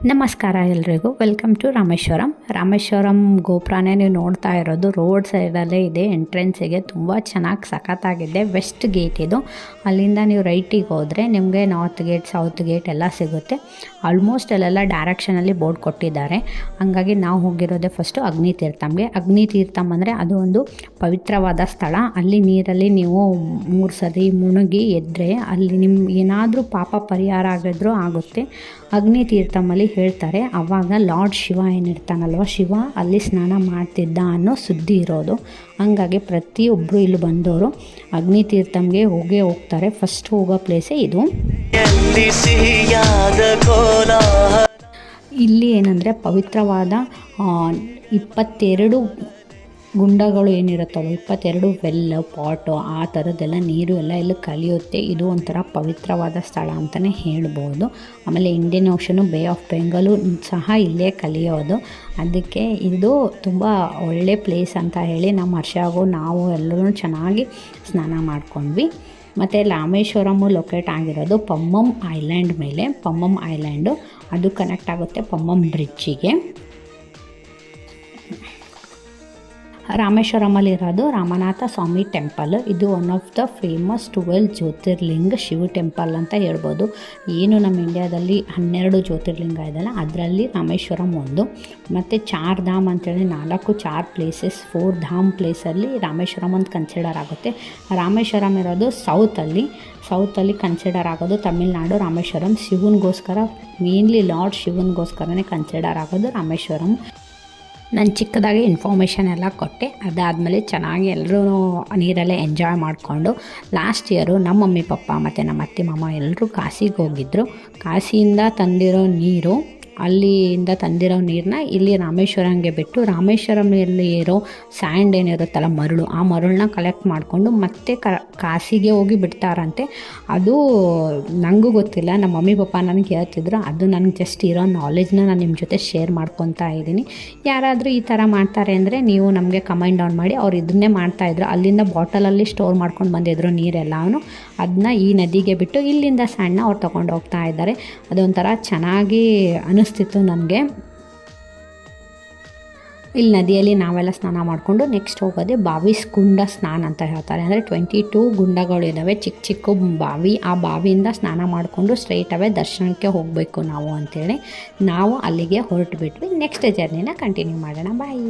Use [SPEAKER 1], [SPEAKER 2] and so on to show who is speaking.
[SPEAKER 1] ನಮಸ್ಕಾರ ಎಲ್ರಿಗೂ. Welcome to Rameswaram. Rameswaram ಗೋಪುರನೇ ನೀವು ನೋಡ್ತಾ ಇರೋದು ರೋಡ್ ಸೈಡಲ್ಲೇ ಇದೆ. ಎಂಟ್ರೆನ್ಸಿಗೆ ತುಂಬ ಚೆನ್ನಾಗಿ ಸಖತ್ತಾಗಿದೆ. ವೆಸ್ಟ್ ಗೇಟ್ ಇದು. ಅಲ್ಲಿಂದ ನೀವು ರೈಟಿಗೆ ಹೋದರೆ ನಿಮಗೆ ನಾರ್ತ್ ಗೇಟ್ ಸೌತ್ ಗೇಟ್ ಎಲ್ಲ ಸಿಗುತ್ತೆ. ಆಲ್ಮೋಸ್ಟ್ ಅಲ್ಲೆಲ್ಲ ಡೈರೆಕ್ಷನಲ್ಲಿ ಬೋರ್ಡ್ ಕೊಟ್ಟಿದ್ದಾರೆ. ಹಾಗಾಗಿ ನಾವು ಹೋಗಿರೋದೇ ಫಸ್ಟು ಅಗ್ನಿ ತೀರ್ಥಂಗೆ ಅಗ್ನಿ ತೀರ್ಥಂ ಅಂದರೆ ಅದು ಒಂದು ಪವಿತ್ರವಾದ ಸ್ಥಳ. ಅಲ್ಲಿ ನೀರಲ್ಲಿ ನೀವು ಮೂರು ಸರಿ ಮುಣುಗಿ ಎದ್ದರೆ ಅಲ್ಲಿ ನಿಮ್ಮ ಏನಾದರೂ ಪಾಪ ಪರಿಹಾರ ಆಗಿದ್ರೂ ಆಗುತ್ತೆ. ಅಗ್ನಿ ತೀರ್ಥಮಲ್ಲಿ ಹೇಳ್ತಾರೆ ಅವಾಗ ಲಾರ್ಡ್ ಶಿವ ಏನಿರ್ತಾನಲ್ವ? ಶಿವ ಅಲ್ಲಿ ಸ್ನಾನ ಮಾಡ್ತಿದ್ದ ಅನ್ನೋ ಸುದ್ದಿ ಇರೋದು. ಹಂಗಾಗಿ ಪ್ರತಿಯೊಬ್ಬರು ಇಲ್ಲಿ ಬಂದವರು ಅಗ್ನಿ ತೀರ್ಥಂಗೆ ಹೋಗೇ ಹೋಗ್ತಾರೆ. ಫಸ್ಟ್ ಹೋಗೋ ಪ್ಲೇಸೇ ಇದು. ಇಲ್ಲಿ ಏನಂದರೆ ಪವಿತ್ರವಾದ ಇಪ್ಪತ್ತೆರಡು ಗುಂಡಗಳು ಏನಿರುತ್ತವೆ, ಇಪ್ಪತ್ತೆರಡು ವೆಲ್ ಪಾಟು, ಆ ಥರದ್ದೆಲ್ಲ ನೀರು ಎಲ್ಲ ಇಲ್ಲಿ ಕಲಿಯುತ್ತೆ. ಇದು ಒಂಥರ ಪವಿತ್ರವಾದ ಸ್ಥಳ ಅಂತಲೇ ಹೇಳ್ಬೋದು. ಆಮೇಲೆ ಇಂಡಿಯನ್ ಓಷನು ಬೇ ಆಫ್ ಬೆಂಗಾಲು ಸಹ ಇಲ್ಲೇ ಕಲಿಯೋದು. ಅದಕ್ಕೆ ಇದು ತುಂಬ ಒಳ್ಳೆ ಪ್ಲೇಸ್ ಅಂತ ಹೇಳಿ ನಮ್ಮ ಹರ್ಷಾಗೂ, ನಾವು ಎಲ್ಲರೂ ಚೆನ್ನಾಗಿ ಸ್ನಾನ ಮಾಡ್ಕೊಂಡ್ವಿ. ಮತ್ತು ರಾಮೇಶ್ವರಮು ಲೊಕೇಟ್ ಆಗಿರೋದು ಪಮ್ಮಂ ಐಲ್ಯಾಂಡ್ ಮೇಲೆ. ಪಮ್ಮಂ ಐಲ್ಯಾಂಡು ಅದು ಕನೆಕ್ಟ್ ಆಗುತ್ತೆ ಪಮ್ಮಂ ಬ್ರಿಡ್ಜಿಗೆ ರಾಮೇಶ್ವರಮಲ್ಲಿರೋದು ರಾಮನಾಥ ಸ್ವಾಮಿ ಟೆಂಪಲ್. ಇದು one of the famous twelve jyotirlinga Shiva temple ಅಂತ ಹೇಳ್ಬೋದು. ಏನು ನಮ್ಮ ಇಂಡ್ಯಾದಲ್ಲಿ ಹನ್ನೆರಡು ಜ್ಯೋತಿರ್ಲಿಂಗ ಇದೆಯಲ್ಲ ಅದರಲ್ಲಿ ರಾಮೇಶ್ವರಂ ಒಂದು. ಮತ್ತು ಚಾರ್ ಧಾಮ್ ಅಂತೇಳಿ ನಾಲ್ಕು ಚಾರ್ ಪ್ಲೇಸಸ್ ಫೋರ್ ಧಾಮ್ ಪ್ಲೇಸಲ್ಲಿ ರಾಮೇಶ್ವರಂ ಅಂತ ಕನ್ಸಿಡರ್ ಆಗುತ್ತೆ. ರಾಮೇಶ್ವರಂ ಇರೋದು ಸೌತಲ್ಲಿ ಸೌತಲ್ಲಿ ಕನ್ಸಿಡರ್ ಆಗೋದು ತಮಿಳ್ನಾಡು, ರಾಮೇಶ್ವರಂ. ಶಿವನಿಗೋಸ್ಕರ ಮೇನ್ಲಿ ಲಾರ್ಡ್ ಶಿವನಿಗೋಸ್ಕರನೇ ಕನ್ಸಿಡರ್ ಆಗೋದು ರಾಮೇಶ್ವರಂ. ನಾನು ಚಿಕ್ಕದಾಗಿ ಇನ್ಫಾರ್ಮೇಷನ್ ಎಲ್ಲ ಕೊಟ್ಟೆ. ಅದಾದಮೇಲೆ ಚೆನ್ನಾಗಿ ಎಲ್ಲರೂ ನೀರಲ್ಲೇ ಎಂಜಾಯ್ ಮಾಡಿಕೊಂಡು ಲಾಸ್ಟ್ ಇಯರು ನಮ್ಮ ಮಮ್ಮಿ, ಪಪ್ಪ ಮತ್ತು ನಮ್ಮ ಅತ್ತೆ, ಮಾಮ ಎಲ್ಲರೂ ಕಾಸಿಗೆ ಹೋಗಿದ್ದರು ಕಾಶಿಯಿಂದ ತಂದಿರೋ ನೀರು ಅಲ್ಲಿಂದ ತಂದಿರೋ ನೀರನ್ನ ಇಲ್ಲಿ ರಾಮೇಶ್ವರಂಗೆ ಬಿಟ್ಟು ರಾಮೇಶ್ವರಮಲ್ಲಿ ಇರೋ ಸ್ಯಾಂಡ್ ಏನಿರುತ್ತಲ್ಲ ಮರಳು, ಆ ಮರಳನ್ನ ಕಲೆಕ್ಟ್ ಮಾಡಿಕೊಂಡು ಮತ್ತೆ ಕ ಕಾಶಿಗೆ ಹೋಗಿ ಬಿಡ್ತಾರಂತೆ. ಅದು ನನಗೂ ಗೊತ್ತಿಲ್ಲ, ನಮ್ಮ ಮಮ್ಮಿ ಪಪ್ಪ ನನಗೆ ಹೇಳ್ತಿದ್ರು, ಅದು ನನಗೆ ಜಸ್ಟ್ ಇರೋ ನಾಲೆಜ್ನ ನಾನು ನಿಮ್ಮ ಜೊತೆ ಶೇರ್ ಮಾಡ್ಕೊತಾ ಇದ್ದೀನಿ. ಯಾರಾದರೂ ಈ ಥರ ಮಾಡ್ತಾರೆ ಅಂದರೆ ನೀವು ನಮಗೆ ಕಮೆಂಟ್ ಡೌನ್ ಮಾಡಿ, ಅವ್ರು ಇದನ್ನೇ ಮಾಡ್ತಾಯಿದ್ರು ಅಲ್ಲಿಂದ ಬಾಟಲಲ್ಲಿ ಸ್ಟೋರ್ ಮಾಡ್ಕೊಂಡು ಬಂದಿದ್ರು ನೀರೆಲ್ಲವೂ ಅದನ್ನ ಈ ನದಿಗೆ ಬಿಟ್ಟು ಇಲ್ಲಿಂದ ಸಣ್ಣ ಅವ್ರು ತೊಗೊಂಡು ಹೋಗ್ತಾ ಇದ್ದಾರೆ. ಅದೊಂಥರ ಚೆನ್ನಾಗಿ ಅನ್ನಿಸ್ತಿತ್ತು ನನಗೆ ಇಲ್ಲಿ ನದಿಯಲ್ಲಿ ನಾವೆಲ್ಲ ಸ್ನಾನ ಮಾಡಿಕೊಂಡು ನೆಕ್ಸ್ಟ್ ಹೋಗೋದೆ ಬಾವಿಸ್ ಗುಂಡ ಸ್ನಾನ ಅಂತ ಹೇಳ್ತಾರೆ. ಅಂದರೆ ಟ್ವೆಂಟಿ ಟೂ ಗುಂಡಗಳು ಇದ್ದಾವೆ ಚಿಕ್ಕ ಚಿಕ್ಕ ಬಾವಿ. ಆ ಬಾವಿಯಿಂದ ಸ್ನಾನ ಮಾಡಿಕೊಂಡು ಸ್ಟ್ರೈಟ್ ಅವೇ ದರ್ಶನಕ್ಕೆ ಹೋಗಬೇಕು ನಾವು ಅಂತೇಳಿ ನಾವು ಅಲ್ಲಿಗೆ ಹೊರಟು ಬಿಟ್ವಿ ನೆಕ್ಸ್ಟ್ ಜರ್ನಿನ ಕಂಟಿನ್ಯೂ ಮಾಡೋಣ. ಬಾಯ್